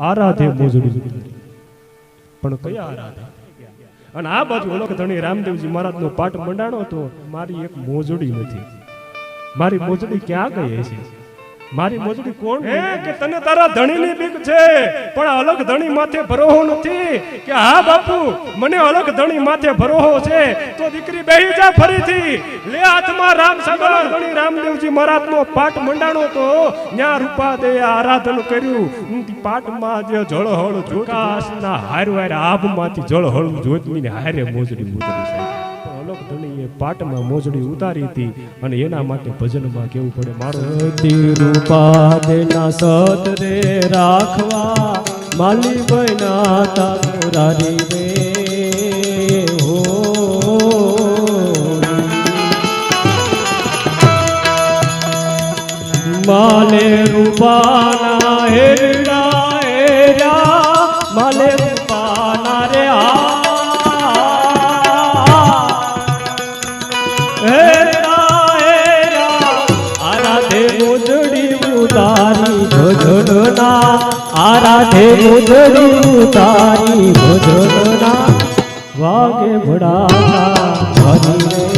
આરાધે મોજડી. પણ કયા આરાધે? અને આ બાજુ ઓળખ ધણી રામદેવજી મહારાજ નો પાઠ મંડાણો તો મારી એક મોજડી નથી મારી મોજડી ક્યાં ગઈ છે મારી મોજડી કોણ હે કે તને તારા ધણીની બીક છે? પણ અલગ ધણી માથે ભરોહો નથી. કે હા બાપુ મને અલગ ધણી માથે ભરોહો છે. તો દીકરી બેહી જા ફરીથી. લે હાથમાં રામ સાગર ધણી રામદેવજી મહારાજનો પાઠ મંડાણો તો ન્યા રૂપા દે આરાધન કર્યું. પાઠમાં જે જળહળ જોકાશના હાર હાર આભમાંથી જળહળ જોતમીને હારે મોજડી મોજડી સાહેબ અલોક પાટમાં મોજડી ઉતારી હતી અને એના માટે ભજનમાં કેવું પડે, મારો તિરુપાદના સત રે રાખવા માલી બના માલે રૂપાના હેરા હેરા માલે ઉતારી ભજનના આરાધે મુદડી તારી ભજનના વાગે રે